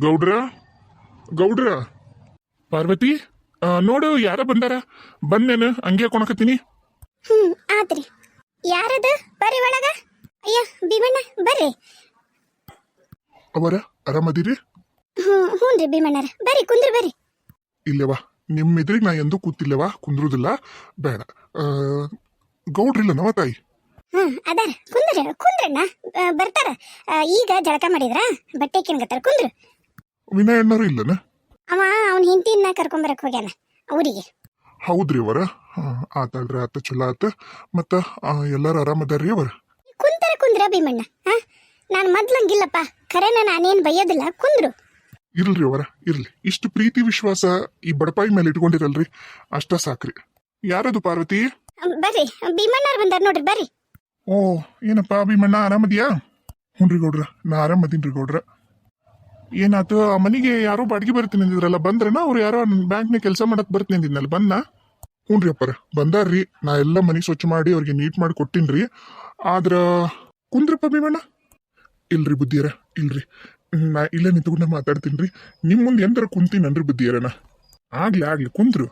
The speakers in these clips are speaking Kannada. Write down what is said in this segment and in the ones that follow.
ಗೌಡ್ರ? ಗೌಡ್ರ? ಪಾರ್ವತಿ ನೋಡು ಯಾರ ಬಂದಾರ. ಬಂದೇನು ಹಂಗೆ ಕೊಣಕತ್ತೀನಿ ಹ್ಮ್ ಆತ್ರಿ. ಯಾರದ? ಬರ್ರಿ ಒಳಗ. ಅಯ್ಯ ಭೀಮಣ್ಣ ಬರ್ರಿ. ಅವರ ಆರಾಮದಿರಿ? ಹ್ಮ್ ಹ್ಞೂನ್ರಿ ಭೀಮಣ್ಣರ. ಬರ್ರಿ ಕುಂದ್ರಿ ಬರ್ರಿ. ಇಲ್ಲವಾ ನಿಮ್ಮ ಎದುರಿಗೆ ನಾ ಎಂದೂ ಕೂತಿಲ್ಲವಾ ಕುಂದ್ರುದಿಲ್ಲ. ಬೇಡ. ಆ, ಗೌಡ್ರಿಲ್ಲ ನವ ತಾಯಿ? ಹ್ಮ್ ಅದಾರ. ಕುಂದ್ರ ಕುಂದ್ರಣ್ಣ ಆ, ಬರ್ತಾರ. ಆ, ಈಗ ಜಳಕ ಮಾಡಿದ್ರ? ಬಟ್ಟೆ ಕಿನ್ಗತ್ತಾರ ಕುಂದ್ರು. ವಿನಯ ಅಣ್ಣರು ಇಲ್ಲನ? ಅವ ಅವ್ನ ಹಿಂತಿನ ಕರ್ಕೊಂಬರಕ್ ಹೋಗ್ಯಾನ ಅವರಿಗೆ ಹೌದ್ರಿ ಅವರ? ಆತಾಳ್ರಿ ಆತ ಚಲೋ ಆತ. ಮತ್ತ ಆ, ಎಲ್ಲಾರು ಆರಾಮದಾರ್ರಿ ಅವರ? ಕುಂತರ ಕುಂದ್ರ ಭೀಮಣ್ಣ ಹಾ ನಾನು ಮೊದ್ಲಂಗಿಲ್ಲಪ್ಪ ಖರೇನ ನಾನೇನ್ ಬೈಯೋದಿಲ್ಲ ಕುಂದ್ರು. ಇರ್ಲಿ ಅವರ ಇರ್ಲಿ. ಇಷ್ಟು ಪ್ರೀತಿ ವಿಶ್ವಾಸ ಈ ಬಡಪಾಯಿ ಮೇಲೆ ಇಟ್ಕೊಂಡಿರಲ್ರಿ ಅಷ್ಟ ಸಾಕ್ರಿ. ಯಾರದು ಪಾರ್ವತಿ? ಅಮ್, ಬರ್ರಿ ಭೀಮಣ್ಣವ್ರು ಬಂದಾರ ನೋಡ್ರಿ ಬರ್ರಿ. ಓ ಏನಪ್ಪ ಭೀಮಣ್ಣ ಆರಾಮದಿಯಾ? ಹುನ್ರಿ ಗೌಡ್ರ ನಾ ಆರಾಮದೀನ್ರಿ ಗೌಡ್ರ. ಏನಾತು ಆ ಮನೆಗೆ ಯಾರೋ ಬಾಡಿಗೆ ಬರ್ತೀನಿ ಅಂದಿದ್ರಲ್ಲ ಬಂದ್ರನ? ಅವ್ರು ಯಾರೋ ಬ್ಯಾಂಕ್ನ ಕೆಲಸ ಮಾಡಕ್ ಬರ್ತೀನಿ ಅಂದಿದ್ನಲ್ಲ ಬಂದ ಹ್ಞೂನ್ರಿ ಅಪ್ಪರ ಬಂದಾರ್ರಿ. ನಾ ಎಲ್ಲ ಮನೆ ಸ್ವಚ್ಛ ಮಾಡಿ ಅವ್ರಿಗೆ ನೀಟ್ ಮಾಡಿ ಕೊಟ್ಟಿನ್ರಿ. ಆದ್ರ ಕುಂದ್ರಪ್ಪ ಭೀಮಣ್ಣ? ಇಲ್ರಿ ಬುದ್ಧಿಯರ ಇಲ್ರಿ. ನಾ ಇಲ್ಲೇ ನಿಂತ್ಕೊಂಡ ಮಾತಾಡ್ತೀನಿ ನಿಮ್ ಮುಂದೆ ಎಂತರ ಕುಂತೀನನ್ರಿ ಬುದ್ಧಿಯರನ? ಆಗ್ಲಿ ಆಗ್ಲಿ ಕುಂದ್ರು.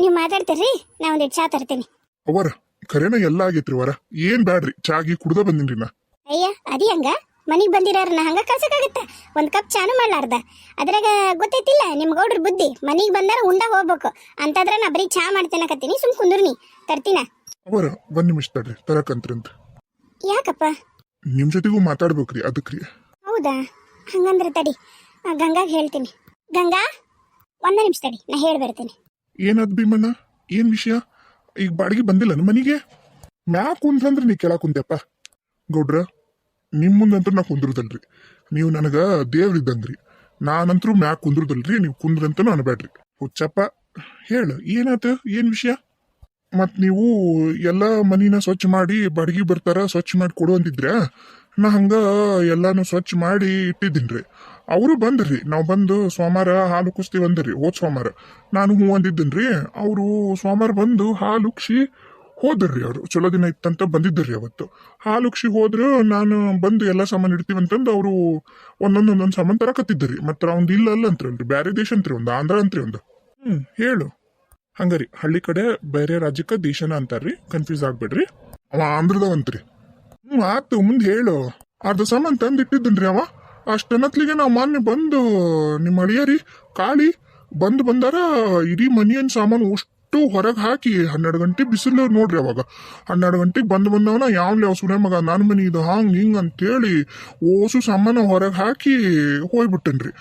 ನೀವು ಮಾತಾಡ್ತೀರಿ ನಾ ಒಂದ್ ಚಾ ತರ್ತೀನಿ. ಅವರ ಖರೇನ ಎಲ್ಲ ಆಗೈತ್ರಿ ವರ. ಏನ್ ಬ್ಯಾಡ್ರಿ ಚಾಗಿ ಕುಡ್ದ ಬಂದಿನ್ರಿ ನಾ. ಅಯ್ಯ ಅದಿ ಹಂಗ? ಮನಿಗ್ ಬಂದಿರೋರನ್ನ ಹಂಗ ಕಳ್ಸಕ್ಕಾಗತ್ತ? ಒಂದು ಕಪ್ ಚಾನು ಮಾಡಲಾರ್ದ. ಅದ್ರಾಗ ಗೊತ್ತೈತಿಲ್ಲ ನಿಮ್ ಗೌಡ್ರ ಬುದ್ಧಿ. ಮನೆಗೆ ಬಂದಾರ ಉಂಡ ಹೋಗ್ಬೇಕು. ಅಂತಂದ್ರ ನಾ ಬರೀ ಚಾ ಮಾಡ್ತೇನಕತ್ತೀನಿ ಸುಮ್ ಕುಂದ್ರಿ ತರ್ತೀನ? ಅವರ ಒಂದ್ ನಿಮಿಷ ತಡ್ರಿ ತರಕಂತ್ರಂತ. ಯಾಕಪ್ಪ? ನಿಮ್ ಜೊತೆಗೂ ಮಾತಾಡ್ಬೇಕ್ರಿ ಅದಕ್ರಿ. ಹೌದಾ? ಹಂಗಂದ್ರೆ ತಡಿ ಗಂಗಾಗ ಹೇಳ್ತೀನಿ. ಗಂಗಾ ಒಂದ ನಿಮಿಷ ತಡಿ ನಾ ಹೇಳಿ ಬರ್ತೀನಿ. ಏನದ್ ಭೀಮಣ್ಣ? ಏನ್ ವಿಷಯ? ಈಗ ಬಾಡಿಗೆ ಬಂದಿಲ್ಲ ನಮ್ಮ ಮನಿಗೆ? ಮ್ಯಾಕ್ ಕುಂದ್ರಂದ್ರೆ ನೀ ಕೆಳ ಕುಂತ್ಯಪ್ಪ. ಗೌಡ್ರ ನಿಮ್ ಮುಂದಂತೂ ನಾ ಕುಂದ್ರದಲ್ರಿ. ನೀವು ನನಗ ದೇವ್ರಿದ್ದಂಗ್ರಿ. ನಾನಂತರೂ ಮ್ಯಾಕ್ ಕುಂದ್ರದಲ್ರಿ, ನೀವು ಕುಂದ್ರಂತೂ ಅನ್ಬೇಡ್ರಿ ಹುಚ್ಚಪ್ಪ, ಹೇಳು, ಏನಾತ, ಏನು ವಿಷಯ? ಮತ್ತು ನೀವು ಎಲ್ಲ ಮನಿನ ಸ್ವಚ್ಛ ಮಾಡಿ, ಬಾಡಿಗೆ ಬರ್ತಾರ, ಸ್ವಚ್ಛ ಮಾಡಿ ಕೊಡು ಅಂತಿದ್ರ? ನಾ ಹಂಗ ಎಲ್ಲಾನು ಸ್ವಚ್ಛ ಮಾಡಿ ಇಟ್ಟಿದ್ದೀನ್ರಿ. ಅವರು ಬಂದ್ರಿ, ನಾವು ಬಂದು ಸೋಮವಾರ ಹಾಲು ಕುಸ್ತಿ ಬಂದ್ರಿ ಹೋದ್ ಸೋಮವಾರ ನಾನು ಹೂ ರೀ ಅವರು ಸೋಮವಾರ ಬಂದು ಹಾಲು ಉಕ್ಷಿ ಹೋದ್ರಿ ಅವರು. ಚಲೋ ದಿನ ಇತ್ತಂತ ಬಂದಿದ್ದರಿ ಅವತ್ತು. ಹಾಲುಕ್ಷಿ ಹೋದ್ರೆ ನಾನು ಬಂದು ಎಲ್ಲ ಸಾಮಾನು ಇಡ್ತೀವಿ ಅಂತಂದು ಅವರು ಒಂದೊಂದು ಒಂದೊಂದು ಸಾಮಾನು ತರಕತ್ತಿದ್ದರಿ ಮತ್ತೆ ಅವ್ನು ಇಲ್ಲ ಅಲ್ಲ ಅಂತ್ರಿ ಬೇರೆ ದೇಶ ಅಂತ್ರಿ ಒಂದು, ಆಂಧ್ರ ಅಂತ್ರಿ ಒಂದು. ಹ್ಞೂ ಹೇಳು. ಹಂಗರಿ, ಹಳ್ಳಿ ಕಡೆ ಬೇರೆ ರಾಜ್ಯಕ್ಕೆ ದೇಶನ ಅಂತಾರ್ರಿ. ಕನ್ಫ್ಯೂಸ್ ಆಗ್ಬೇಡ್ರಿ. ಅವ ಆಂಧ್ರದವಂತ್ರಿ. ಹ್ಞೂ ಆತು, ಮುಂದೆ ಹೇಳು. ಅರ್ಧ ಸಾಮಾನು ತಂದು ಇಟ್ಟಿದ್ದನ್ರಿ ಅವ. ಅಷ್ಟನತ್ಲಿಗೆ ನಾವು ಮಾನ್ಯ ಬಂದು ನಿಮ್ಮ ಅಳಿಯರಿ, ಕಾಳಿ, ಬಂದು ಬಂದಾರ ಇಡೀ ಮನಿಯನ್ ಸಾಮಾನು ಅಷ್ಟು ಹೊರಗೆ ಹಾಕಿ ಹನ್ನೆರಡು ಗಂಟೆ ಬಿಸಿಲು ನೋಡ್ರಿ ಅವಾಗ. ಹನ್ನೆರಡು ಗಂಟೆಗೆ ಬಂದು ಬಂದವನ ಯಾವ್ಲಿ ಅವ್ ಸುರೇ ಮಗ ನನ್ನ ಮನೆ ಇದು ಹಾಂಗ್ ಹಿಂಗೆ ಅಂತೇಳಿ ಓಸು ಸಾಮಾನು ಹೊರಗೆ ಹಾಕಿ ಹೋಗ್ಬಿಟ್ಟನ್ರಿ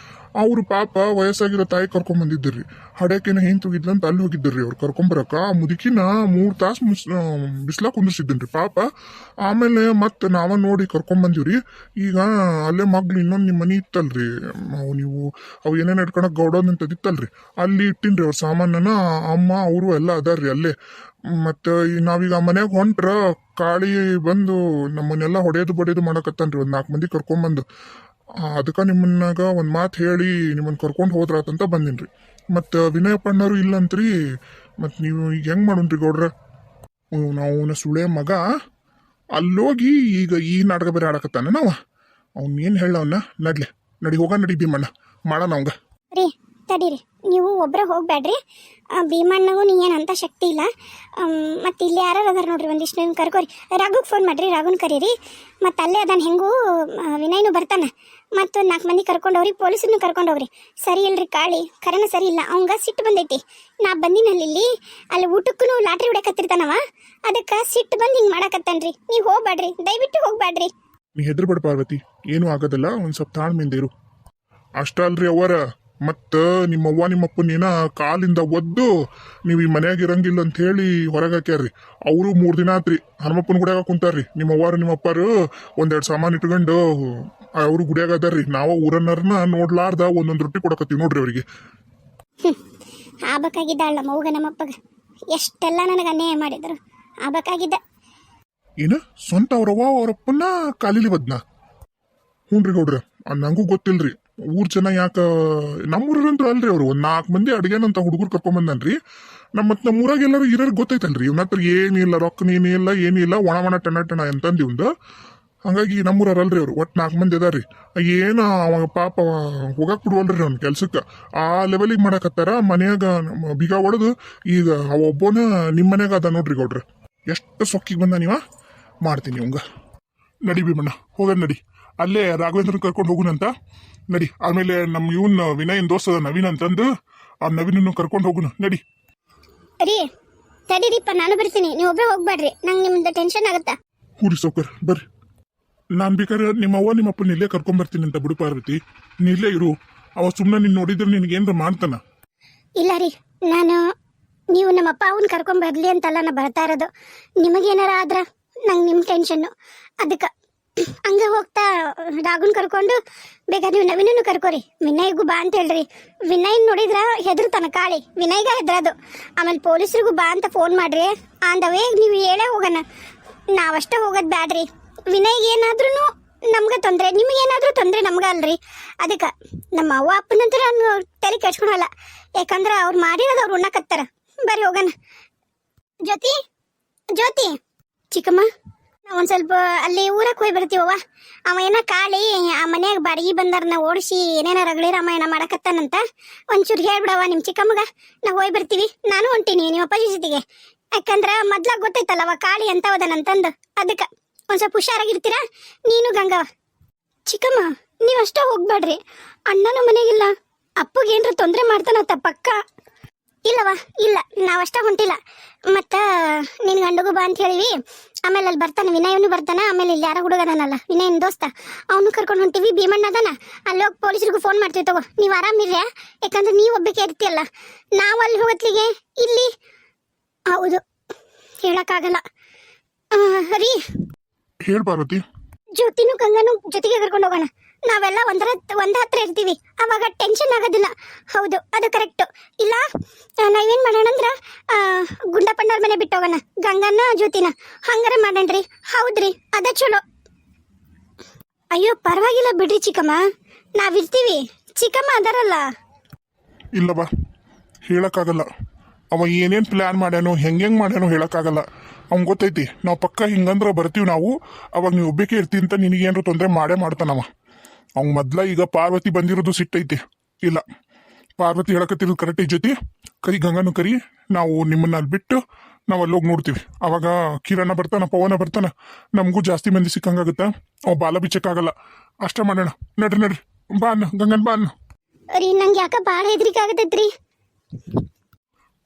ಅವ್ರು ಪಾಪ ವಯಸ್ಸಾಗಿರೋ ತಾಯಿ ಕರ್ಕೊಂಡ್ ಬಂದಿದ್ದರ್ರಿ ಹಡಕೆನ ಏನ್ ತುಗಿದ್ಲಂತ ಅಲ್ಲಿ ಹೋಗಿದ್ದರ್ರಿ ಅವ್ರು. ಕರ್ಕೊಂಬರಕ್ಕ ಆ ಮುದುಕಿನ ತಾಸು ಮುಸ್ ಬಿಸ್ಲಾ ಕುಂದಿರ್ಸಿದ್ದನ್ರಿ ಪಾಪ. ಆಮೇಲೆ ಮತ್ತೆ ನಾವ ನೋಡಿ ಕರ್ಕೊಂಬಂದಿವ್ರಿ ಈಗ ಅಲ್ಲೇ ಮಗ್ಳು ಇನ್ನೊಂದು ನಿಮ್ಮ ಮನಿ ಇತ್ತಲ್ರಿ. ಅವು ನೀವು, ಅವು ಏನೇನು ಇಟ್ಕೊಳಕ್ ಗೌಡೋದ್ ಅಂತ ಇತ್ತಲ್ರಿ. ಅಲ್ಲಿ ಇಟ್ಟಿನ್ರಿ ಅವ್ರ ಸಾಮಾನನ ಅಮ್ಮ, ಅವರು ಎಲ್ಲ ಅದಾರ್ರಿ ಅಲ್ಲೇ. ಮತ್ತೆ ನಾವೀಗ ಮನ್ಯಾಗ ಹೊಂಟ್ರ, ಕಾಳಿ ಬಂದು ನಮ್ಮನ್ನೆಲ್ಲ ಹೊಡೆಯೋದು ಬಡಿಯೋದು ಮಾಡಕತ್ತನ್ರಿ ಒಂದು ನಾಲ್ಕು ಮಂದಿ ಕರ್ಕೊಂಬಂದು ಅದಕ್ಕೆ ನಿಮ್ಮನ್ನಾಗ ಒಂದು ಮಾತು ಹೇಳಿ ನಿಮ್ಮನ್ನು ಕರ್ಕೊಂಡು ಹೋದ್ರಾತಂತ ಬಂದಿನ್ರಿ. ಮತ್ತು ವಿನಯಪ್ಪಣ್ಣರು ಇಲ್ಲಂತ್ರಿ, ಮತ್ತು ನೀವು ಈಗ ಹೆಂಗೆ ಮಾಡೋಣ್ರಿ ಗೌಡ್ರ? ನಾವು ಅವನ ಸುಳೆ ಮಗ. ಅಲ್ಲೋಗಿ ಈಗ ಈ ನಾಟಕ ಬೇರೆ ಆಡಕತ್ತಾನ ನಾವು? ಅವ್ನು ಏನು ಹೇಳ ಅವನ್ನ ನಡ್ಲೆ, ನಡಿ ಹೋಗ, ನಡಿ ಭೀಮಣ್ಣ. ಮಾಡೋಣ ಅವಂಗ. ರೀ, ತಡೀರಿ. ನೀವು ಒಬ್ಬರ ಹೋಗ್ಬೇಡ್ರಿ ಭೀಮಣ್ಣಗೂ ನೀ ಏನಂತ ಶಕ್ತಿ ಇಲ್ಲ. ಮತ್ತು ಇಲ್ಲಿ ಯಾರು ಅದಾರ ನೋಡ್ರಿ ಒಂದಿಷ್ಟು ನೀವು ಕರ್ಕೋರಿ. ರಾಘುಗೆ ಫೋನ್ ಮಾಡ್ರಿ, ರಾಘುನ್ ಕರೀರಿ. ಮತ್ತು ಅಲ್ಲೇ ಅದಾನ ಹೆಂಗೂ ವಿನಯ್ನು ಬರ್ತಾನೆ. ಮತ್ತು ನಾಲ್ಕು ಮಂದಿ ಪೊಲೀಸನ್ನು ಕರ್ಕೊಂಡೋಗ್ರಿ. ಸರಿ ಇಲ್ರಿ ಕಾಳಿ, ಕರೆನ ಸರಿ ಇಲ್ಲ, ಅವಂಗ ಸಿಟ್ಟು ಬಂದೈತಿ. ನಾ ಬಂದಿನಲ್ಲಿ ಇಲ್ಲಿ ಅಲ್ಲಿ ಊಟಕ್ಕೂ ಲಾಟ್ರಿ ಹೊಡ್ಯಾಕತ್ತಿರ್ತಾನವ ಅದಕ್ಕೆ ಸಿಟ್ಟು ಬಂದು ಹಿಂಗೆ ಮಾಡಾಕತ್ತಾನ್ರಿ. ನೀವು ಹೋಗ್ಬೇಡ್ರಿ ದಯವಿಟ್ಟು ಹೋಗ್ಬೇಡ್ರಿ ನೀ ಹೆದರ್ಬೇಡ ಪಾರ್ವತಿ, ಏನೂ ಆಗೋದಲ್ಲ, ಒಂದು ಸ್ವಲ್ಪ ತಾಳ್ಮೆಯಿಂದ ಇರು. ಅಷ್ಟ ಅಲ್ರಿ ಅವರ ಮತ್ತ ನಿಮ್ಮ ಅಪ್ಪ ನಿಮ್ಮಪ್ಪನೇನ ಕಾಲಿಂದ ಒದ್ದು ನೀವು ಈ ಮನ್ಯಾಗ ಇರಂಗಿಲ್ಲ ಅಂತ ಹೇಳಿ ಹೊರಗೆ ಹಾಕ್ಯಾರ್ರಿ. ಅವರು ಮೂರು ದಿನ ಆತ್ರಿ, ಹನುಮಪ್ಪನ ಕೂಡ ಕುಂತಾರ್ರಿ. ನಿಮ್ಮ ಅಪ್ಪರು ಒಂದೆರಡು ಸಾಮಾನು ಇಟ್ಕೊಂಡು ಅವರು ಗುಡಿಯಾಗ ಅದಾರ್ರಿ. ನಾವ ಊರನ್ನರ್ನ ನೋಡ್ಲಾರ್ದ ಒಂದೊಂದು ರೊಟ್ಟಿ ಕೊಡಕತ್ತೀವಿ ನೋಡ್ರಿ ಅವರಿಗೆ. ಆಬೇಕಾಗಿದ್ದಾಳ ಮೌಗ ನಮ್ಮಪ್ಪಗ ಎಷ್ಟೆಲ್ಲ ನನಗೆ ಅನ್ಯಾಯ ಮಾಡಿದ್ರು. ಆಬೇಕಾಗಿದ್ದ. ಏನ? ಸ್ವಂತ ಅವ್ರವ್ವ ಅವರಪ್ಪನ ಕಾಲಿಲಿ ಬದ್ನ? ಹ್ಞೂನ್ರಿ ಗೌಡ್ರ ನಂಗೂ ಗೊತ್ತಿಲ್ರಿ. ಊರ್ ಜನ ಯಾಕ ನಮ್ಮೂರಂತ್ರ ಅಲ್ರಿ ಅವ್ರು. ಒಂದ್ ನಾಲ್ಕು ಮಂದಿ ಅಡಿಗೆನಂತ ಹುಡುಗರು ಕರ್ಕೊಂಡ್ ಬಂದನ್ರಿ. ನಮ್ಮ ಮತ್ತೆ ನಮ್ಮ ಊರಾಗ ಎಲ್ಲರೂ ಇರೋರ್ ಗೊತ್ತೈತಲ್ರಿ. ಇವ್ನ ಹತ್ರ ಏನಿಲ್ಲ ರೊಕ್ಕ ಏನಿಲ್ಲ ಏನಿಲ್ಲ ಒಣ ಒಣ ಟಣ ಟಣ ಅಂತಂದು ಇವ್ನ್ದು. ಹಂಗಾಗಿ ನಮ್ಮೂರಲ್ರಿ ಅವ್ರು. ಒಟ್ಟು ನಾಲ್ಕು ಮಂದಿ ಅದಾರಿ ಏನು ಅವಾಗ ಪಾಪ ಹೋಗಕ್ ಬಿಡುವಲ್ರಿ ಅವ್ನ ಕೆಲ್ಸಕ್ಕೆ. ಆ ಲೆವೆಲಿಗೆ ಮಾಡಕತ್ತಾರ ಮನ್ಯಾಗ ಬೀಗ ಹೊಡೆದು ಈಗ ಅವ ಒಬ್ಬನ ನಿಮ್ಮ ಮನ್ಯಾಗ ಅದ ನೋಡ್ರಿ ಗೌಡ್ರ. ಎಷ್ಟು ಸೊಕ್ಕಿಗೆ ಬಂದ ನೀವ? ಮಾಡ್ತೀನಿ ಅವಂಗ ನಡಿ ಭೀಮಣ್ಣ ಹೋಗೋಣ ನಡಿ. ಅಲ್ಲೇ ರಾಘವೇಂದ್ರನ ಕರ್ಕೊಂಡು ಹೋಗುನಂತ. ನಡಿ ಆಮೇಲೆ ನಮ್ಮ ಇವನ್ ವಿನಯನ್ ದೋಸ್ತ ನವೀನ್ ಅಂತಂದು ಆ ನವೀನನ್ನು ಕರ್ಕೊಂಡು ಹೋಗುನು. ನಡಿ. ರೀ ತಡೀರಿಪ್ಪ ನಾನು ಬರ್ತೀನಿ. ನೀವು ಒಬ್ಬರೇ ಹೋಗ್ಬೇಡ್ರಿ ನಂಗೆ ನಿಮ್ದು ಟೆನ್ಷನ್ ಆಗುತ್ತಾ? ಹೂರಿ ಸೌಕರ್ ಬರ್ರಿ. ನಾನು ಬೇಕಾದ್ರೆ ನಿಮ್ಮ ಅವ್ವ ನಿಮ್ಮ ಅಪ್ಪನ ಇಲ್ಲೇ ಕರ್ಕೊಂಬರ್ತೀನಿ ಅಂತ ಬಿಡು ಪಾರ್ವತಿ. ನೀ ಇರು. ಅವ ಸುಮ್ಮನೆ ನೀನು ನೋಡಿದ್ರೆ ನಿನಗೆ ಏನ್ರ ಮಾಡ್ತಾನ. ಇಲ್ಲ ರೀ, ನಾನು ನೀವು ನಮ್ಮಪ್ಪ ಅವನ್ ಕರ್ಕೊಂಡ್ ಅಂತಲ್ಲ ನಾ ಬರ್ತಾ ಇರೋದು. ನಿಮಗೇನಾರ ಆದ್ರ ನಂಗೆ ನಿಮ್ಮ ಟೆನ್ಶನ್ ಅದಕ್ಕೆ ಹಂಗ ಹೋಗ್ತಾ ರಾಗುನ್ ಕರ್ಕೊಂಡು ಬೇಕಾದ್ರೆ ನೀವು ನವೀನ ಕರ್ಕೋರಿ. ವಿನಯ್ಗೂ ಬಾ ಅಂತ ಹೇಳ್ರಿ. ವಿನಯ್ ನೋಡಿದ್ರ ಹೆದರ್ತಾನ ಕಾಳಿ. ವಿನಯ್ಗ ಹೆದ್ರದು. ಆಮೇಲೆ ಪೊಲೀಸ್ರಿಗೂ ಬಾ ಅಂತ ಫೋನ್ ಮಾಡ್ರಿ. ಆನ್ ವೇ ನೀವು ಹೇಳೇ ಹೋಗೋಣ. ನಾವಷ್ಟೇ ಹೋಗೋದು ಬ್ಯಾಡ್ರಿ. ವಿನಯ್ಗೆ ಏನಾದ್ರೂ ನಮ್ಗೆ ತೊಂದರೆ, ನಿಮಗೇನಾದ್ರೂ ತೊಂದರೆ ನಮ್ಗೆ ಅಲ್ರಿ. ಅದಕ್ಕೆ ನಮ್ಮ ಅವ್ವ ಅಪ್ಪನಂತರ ನಾನು ತಲೆ ಕೆಡ್ಸ್ಕೊಳಲ್ಲ. ಯಾಕಂದ್ರೆ ಅವ್ರು ಮಾಡಿರೋದು ಅವ್ರು ಉಣ್ಣಕತ್ತಾರ ಬರ್ರಿ ಹೋಗೋಣ. ಜ್ಯೋತಿ ಜ್ಯೋತಿ, ಚಿಕ್ಕಮ್ಮ, ನಾವು ಒಂದು ಸ್ವಲ್ಪ ಅಲ್ಲಿ ಊರಕ್ಕೆ ಹೋಗಿ ಬರ್ತೀವವ್ವ. ಅವ ಏನ ಕಾಳಿ ಆ ಮನ್ಯಾಗ ಬಾಡಿಗೆ ಬಂದಾರನ್ನ ಓಡಿಸಿ ಏನೇನ ರಗಳಿ ರಾಮಾಯಣ ಮಾಡಕತ್ತಾನಂತ ಒಂಚೂರು ಹೇಳ್ಬಿಡವ ನಿಮ್ಮ ಚಿಕ್ಕಮ್ಮಗ. ನಾವು ಹೋಗಿ ಬರ್ತೀವಿ. ನಾನು ಹೊಂಟೀನಿ ನಿಮ್ಮ ಅಪ್ಪಾಜಿ ಜೊತೆಗೆ. ಯಾಕಂದ್ರೆ ಮೊದ್ಲಾಗ ಗೊತ್ತೈತಲ್ಲವ ಕಾಳಿ ಅಂತ ಹೋದನಂತಂದು. ಅದಕ್ಕೆ ಸ್ವಲ್ಪ ಹುಷಾರಾಗಿರ್ತೀರಾ? ನೀನು ಗಂಗವ ಚಿಕ್ಕಮ್ಮ, ನೀವು ಅಷ್ಟೇ ಹೋಗ್ಬೇಡ್ರಿ. ಅಣ್ಣನ ಮನೆಗಿಲ್ಲ. ಅಪ್ಪಗೆ ಏನ್ರ ತೊಂದರೆ ಮಾಡ್ತಾನ ಪಕ್ಕ? ಇಲ್ಲವ ಇಲ್ಲ. ನಾವಷ್ಟ ಹೊಂಟಿಲ್ಲ. ಮತ್ತ, ನಿನ್ ಗಂಡಗೂ ಬಾ ಅಂತ ಹೇಳಿವಿ. ಆಮೇಲೆ ಅಲ್ಲಿ ಬರ್ತಾನೆ, ವಿನಯನು ಬರ್ತಾನ. ಆಮೇಲೆ ಇಲ್ಲಿ ಯಾರ ಹುಡುಗನಲ್ಲ ವಿನಯನ್ ದೋಸ್ತ. ಅವನು ಕರ್ಕೊಂಡು ಹೊಂಟಿವಿ, ಭೀಮಣ್ಣ ಅದಾನ. ಅಲ್ಲಿ ಹೋಗಿ ಪೊಲೀಸರಿಗೂ ಫೋನ್ ಮಾಡ್ತೀವಿ ತಗೋ. ನೀವು ಆರಾಮಿರ್ಯ ಯಾಕಂದ್ರೆ ನೀವು ಒಬ್ಬಕ್ಕೆ ಇರ್ತೀಯಲ್ಲ. ನಾವು ಅಲ್ಲಿ ಹೋಗತ್ಲಿಗೆ? ಇಲ್ಲಿ? ಹೌದು. ಹೇಳಕ್ಕಾಗಲ್ಲ. ರೀ. ಹೇಳು ಪಾರ್ವತಿ. ಜ್ಯೋತಿನೂ ಗಂಗನು ಜೊತೆಗೆ ಕರ್ಕೊಂಡು ಹೋಗೋಣ. ನಾವೆಲ್ಲ ಒಂದರ ಒಂದ ಹತ್ರ ಇರ್ತೀವಿ. ಅವಾಗ ಟೆನ್ಷನ್ ಆಗೋದಿಲ್ಲ. ಹೌದು ಅದು ಕರೆಕ್ಟ್ ಇಲ್ಲ ನಾವೇನ್ ಮಾಡೋಣ ಅಂದ್ರ ಗುಂಡಪ್ಪಣ್ಣವ್ರ ಮನೆ ಬಿಟ್ಟು ಹೋಗೋಣ. ಗಂಗನ ಜ್ಯೋತಿನ. ಹಂಗಾರ ಮಾಡೋಣ್ರಿ. ಹೌದ್ರಿ ಅದ ಚಲೋ. ಅಯ್ಯೋ ಪರವಾಗಿಲ್ಲ ಬಿಡ್ರಿ ಚಿಕ್ಕಮ್ಮ. ನಾವಿರ್ತೀವಿ. ಚಿಕ್ಕಮ್ಮ ಅದಾರಲ್ಲ. ಬಾ ಹೇಳಕ್ಕಾಗಲ್ಲ. ಅವ ಏನೇನು ಪ್ಲ್ಯಾನ್ ಮಾಡ್ಯಾನೋ ಹೆಂಗೆ ಮಾಡ್ಯಾನೋ ಹೇಳಕ್ಕಾಗಲ್ಲ. ಅವ್ನ್ ಗೊತ್ತೈತಿ. ನಾವು ಪಕ್ಕ ಹಿಂಗಂದ್ರೆ ಬರ್ತೀವಿ ನಾವು. ಅವಾಗ ನೀವು ಒಬ್ಬಕ್ಕೆ ಇರ್ತೀನಿ ಅಂತ ನಿನಗೇನ್ರ ತೊಂದರೆ ಮಾಡೇ ಮಾಡ್ತಾನವ. ಅವ್ನ ಮೊದ್ಲ ಈಗ ಪಾರ್ವತಿ ಬಂದಿರೋದು ಸಿಟ್ಟೈತಿ. ಇಲ್ಲ. ಪಾರ್ವತಿ ಹೇಳಕತ್ತಿರೋದು ಕರೆಕ್ಟ್ ಜೊತೆ ಕರಿ ಗಂಗನು ಕರಿ. ನಾವು ನಿಮ್ಮನ್ನ ಅಲ್ಲಿ ಬಿಟ್ಟು ನಾವು ಅಲ್ಲಿ ಹೋಗಿ ನೋಡ್ತೀವಿ. ಅವಾಗ ಕಿರಣ ಬರ್ತಾನ ಪವನ ಬರ್ತಾನ. ನಮಗೂ ಜಾಸ್ತಿ ಮಂದಿ ಸಿಕ್ಕಂಗಾಗುತ್ತ. ಅವ್ ಬಾಲ ಬಿಚ್ಚಕ್ಕಾಗಲ್ಲ. ಅಷ್ಟೇ ಮಾಡೋಣ. ನಡ್ರಿ ನಡ್ರಿ. ಬಾ ಅನ್ನ ಗಂಗನ್ ಬಾ ಅನ್ನ. ರೀ ನಂಗೆ ಯಾಕ ಭಾಳ ಹೆದರಿಕೆ ಆಗತೈತ್ರಿ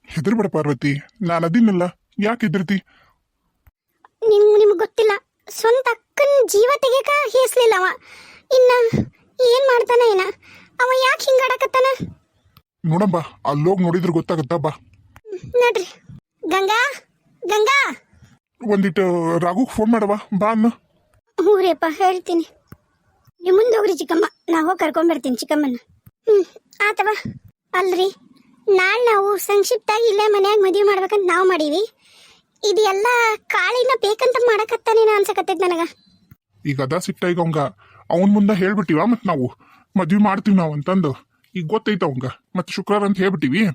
ಹೆದರ್ಬೇಡ ಪಾರ್ವತಿ. ನಾನು ಅದಿನ್ನಲ್ಲ ಯಾಕೆ ಹೆದರ್ತಿ? ನಿಮ್ ನಿಮ್ಗೆ ಗೊತ್ತಿಲ್ಲ. ಸ್ವಂತ ಅಕ್ಕನ ಜೀವ ತೆಗಿಯಕ ಹೇಸ್ಲಿಲ್ಲ ಅವ. ಇನ್ನ ಏನ್ ಮಾಡ್ತಾನ ಏನ ಅವ ಯಾಕೆ ಹಿಂಗಾಡಕತ್ತಾನ ನೋಡಮ್ಮ ಅಲ್ಲೋಗಿ ನೋಡಿದ್ರೆ ಗೊತ್ತಾಗತ್ತಾ ಬಾ. ನೋಡ್ರಿ. ಗಂಗಾ ಗಂಗಾ! ಒಂದಿಟ್ಟು ರಾಘು ಫೋನ್ ಮಾಡವ ಬಾ ಅನ್ನ. ಹೂರಿಯಪ್ಪ ಹೇಳ್ತೀನಿ. ನೀವು ಮುಂದೆ ಹೋಗ್ರಿ ಚಿಕ್ಕಮ್ಮ. ನಾ ಹೋಗಿ ಕರ್ಕೊಂಡ್ಬರ್ತೀನಿ ಚಿಕ್ಕಮ್ಮನ ಹ್ಞೂ ಆತವ ಅಲ್ರಿ ನಾಳೆ ನಾವು ಸಂಕ್ಷಿಪ್ತಾಗಿ ಇಲ್ಲೇ ಮನ್ಯಾಗ ಮದುವೆ ಮಾಡ್ಬೇಕಂತ ನಾವು ಮಾಡೀವಿ. ಇದು ಎಲ್ಲ ಕಾಳಿನ ಬೇಕಂತ ಮಾಡಕತ್ತಾನೇನ ಅನ್ಸಕತ್ತೈತ್ ನನಗೆ. ಈಗ ಅದ ಸಿಟ್ಟ ಈಗ ಅವಂಗ. ಅವನ್ ಮುಂದೆ ಹೇಳ್ಬಿಟ್ಟಿವ ಮತ್ ನಾವು? ಮದ್ವಿ ಮಾಡ್ತೀವಿ ನಾವು ಅಂತಂದು. ಈಗ ಗೊತ್ತೈತ ಅವಂಗ. ಮತ್ತೆ ಶುಕ್ರವಾರ ಅಂತ ಹೇಳ್ಬಿಟ್ಟಿವಿ.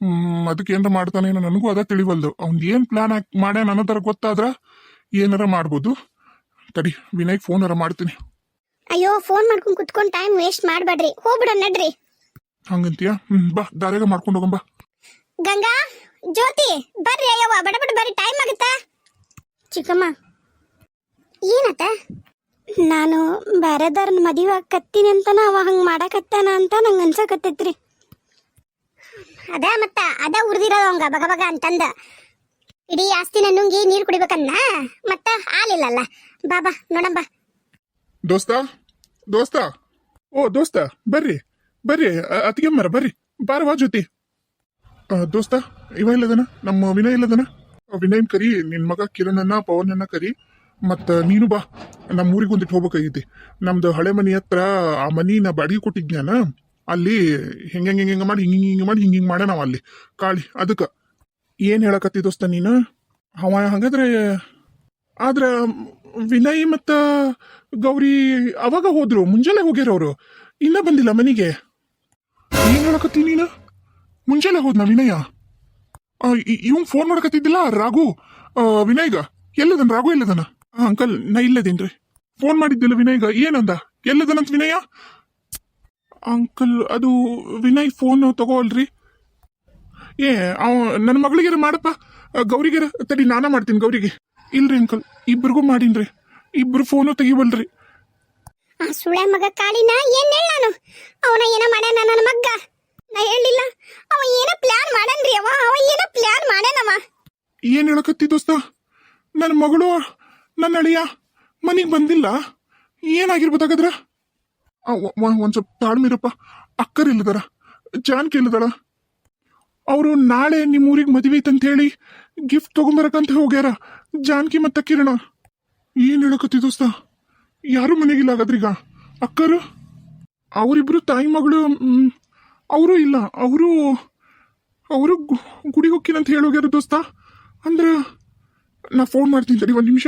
ಹ್ಮ್ ಅದಕ್ಕೆ ಏನಾರ ಮಾಡ್ತಾನೇನೋ ನನಗೂ ಅದ ತಿಳಿವಲ್ದು. ಅವ್ನ್ ಏನ್ ಪ್ಲಾನ್ ಮಾಡ್ಯಾನ ಅನ್ನೋದರ ಗೊತ್ತಾದ್ರ ಏನಾರ ಮಾಡ್ಬೋದು. ತಡಿ ವಿನಯ್ ಫೋನಾರ ಮಾಡ್ತೀನಿ. ಅಯ್ಯೋ ಫೋನ್ ಮಾಡ್ಕೊಂಡು ಕುತ್ಕೊಂಡು ಟೈಮ್ ವೇಸ್ಟ್ ಮಾಡಬೇಡ್ರಿ ಹೋಗ್ಬಿಡ ನಡ್ರಿ. ಹಂಗಂತೀಯ? ಹ್ಮ್ ಬಾ ದಾರ್ಯಾಗ ಮಾಡ್ಕೊಂಡು ಹೋಗಂಬಾ ಗಂಗಾ? ಜ್ಯೋತಿ, ಬರ್ರಿ ಅಯ್ಯವ್ವ, ಬಡ ಬರ್ರಿ ಟೈಮ್ ಆಗುತ್ತಾ? ಚಿಕ್ಕಮ್ಮ, ಏನತ್ತ? ನಾನು ಬೇರೆದವ್ರನ್ನ ಮದುವೆ ಕತ್ತೀನಿ ಅಂತನ, ಅವ ಹಂಗೆ ಮಾಡಕತ್ತಾನ ಅಂತ ನಂಗೆ ಅನ್ಸಕತ್ತೈತ್ರಿ. ಅದ ಮತ್ತ, ಅದ ಉರ್ದಿರೋದು ಅವಂಗ, ಬಗ ಬಗ ಅಂತಂದ. ಇಡೀ ಆಸ್ತಿನ ನುಂಗಿ ನೀರು ಕುಡಿಬೇಕನ್ನ? ಮತ್ತ ಹಾಲಿಲ್ಲಲ್ಲ ಬಾಬಾ ನೋಡಂಬ ದೋಸ್ತ ದೋಸ್ತ. ಓ, ದೋಸ್ತ, ಬರ್ರಿ ಬರ್ರಿ ಅತಿಗೆ ಮರ ಬರ್ರಿ. ಬಾರವಾ ಜೊತೆ ದೋಸ್ತ, ಇವ ಇಲ್ಲದನ? ನಮ್ಮ ವಿನಯ್ ಇಲ್ಲದನ? ವಿನಯ್ ಕರಿ ನಿನ್ನ ಮಗ ಕಿರಣನ್ನ, ಪವನನ್ನ ಕರಿ, ಮತ್ತು ನೀನು ಬಾ. ನಮ್ಮ ಊರಿಗೆ ಒಂದಿಟ್ಟು ಹೋಗ್ಬೇಕಾಗೈತಿ. ನಮ್ದು ಹಳೆ ಮನೆ ಹತ್ರ ಆ ಮನಿ ನಾ ಬಾಡಿಗೆ ಕೊಟ್ಟಿದ್ನ್ಯಾನ? ಅಲ್ಲಿ ಹೆಂಗೆ ಹೆಂಗೆ ಹೆಂಗೆ ಮಾಡಿ, ಹಿಂಗೆ ಹಿಂಗೆ ಮಾಡಿ, ಹಿಂಗೆ ಹಿಂಗೆ ಮಾಡ್ಯ ನಾವು ಅಲ್ಲಿ. ಕಾಳಿ ಅದಕ್ಕೆ ಏನು ಹೇಳಕತ್ತಿ ದೋಸ್ತ ನೀನು? ಅವ ಹಂಗಾದ್ರೆ, ಆದ್ರೆ ವಿನಯ್ ಮತ್ತು ಗೌರಿ ಅವಾಗ ಹೋದ್ರು, ಮುಂಜಾನೆ ಹೋಗ್ಯಾರ ಅವರು. ಇನ್ನ ಬಂದಿಲ್ಲ ಮನೆಗೆ. ಏನು ಹೇಳಕತ್ತಿ ನೀನು? ಮುಂಜಾನೆ ಹೋದ್ನ ವಿನಯ? ಇವ್ ಫೋನ್ ಮಾಡಕತ್ತಿದ್ದಿಲ್ಲ, ರಾಘು. ವಿನಯ್ಗ. ಎಲ್ಲದನ್ ರಾಘು, ಎಲ್ಲದನ? ಅಂಕಲ್, ನಾ ಇಲ್ಲದೇನ್ರಿ. ಫೋನ್ ಮಾಡಿದ್ದಿಲ್ಲ ವಿನಯ್ಗ. ಏನಂದ? ಎಲ್ಲದನಂತ ವಿನಯ? ಅಂಕಲ್, ಅದು ವಿನಯ್ ಫೋನ್ ತಗೋಲ್ರಿ ಏ, ಅವ ನನ್ನ ಮಗಳಿಗೆ ಮಾಡಪ್ಪ. ಗೌರಿಗೆ ತಡಿ, ನಾನ ಮಾಡ್ತೀನಿ ಗೌರಿಗೆ. ಇಲ್ರಿ ಅಂಕಲ್, ಇಬ್ರಿಗೂ ಮಾಡೀನ್ರಿ. ಇಬ್ರು ಫೋನು ತೆಗಿಬಲ್ರಿ. ಸುಳೆ ಮಗ ಕಾಳಿನ ಏನ್ ಹೇಳ ನಾನು? ಅವನ ಏನ ಮಾಡ್ಯಾನ ನನ್ನ ಮಗ್ಗ? ಹೇಳಿಲ್ಲ. ಅವ ಏನ ಪ್ಲಾನ್ ಮಾಡನ್ರಿ ಅವ. ಅವ ಏನ ಪ್ಲಾನ್ ಮಾಡ್ಯಾನವ ಏನ್ ಹೇಳಕತ್ತಿ ದೋಸ್ತ? ನನ್ನ ಮಗಳು ನನ್ನ ಅಳಿಯ ಮನೆಗೆ ಬಂದಿಲ್ಲ. ಏನಾಗಿರ್ಬೋದಾಗದ್ರ ಒಂದ್ ಸ್ವಲ್ಪ ತಾಳ್ಮಿರಪ್ಪ ಅಕ್ಕರ್ ಇಲ್ಲದಾರ. ಜಾನ್ಕಿ ಇಲ್ಲದಳ. ಅವರು ನಾಳೆ ನಿಮ್ಮ ಊರಿಗೆ ಮದುವೆ ಐತಂತ ಹೇಳಿ ಗಿಫ್ಟ್ ತಗೊಂಬರಕಂತ ಹೋಗ್ಯಾರ. ಜಾನ್ಕಿ ಮತ್ತ ಕಿರಣ. ಏನ್ ಹೇಳಕತ್ತಿ ದೋಸ್ತ? ಯಾರು ಮನೆಗಿಲ್ಲ ಈಗ ಅಕ್ಕರು? ಅವರಿಬ್ರು ತಾಯಿ ಮಗಳು ಅವರು ಇಲ್ಲ. ಅವರು ಅವರು ಗುಡಿಗೆ ಹೋಗ್ತೀನಂತ ಅಂತ ಹೇಳೋಗ್ಯಾರ ದೋಸ್ತ. ಅಂದ್ರೆ ನಾ ಫೋನ್ ಮಾಡ್ತೀನಿ ಸರಿ ಒಂದು ನಿಮಿಷ.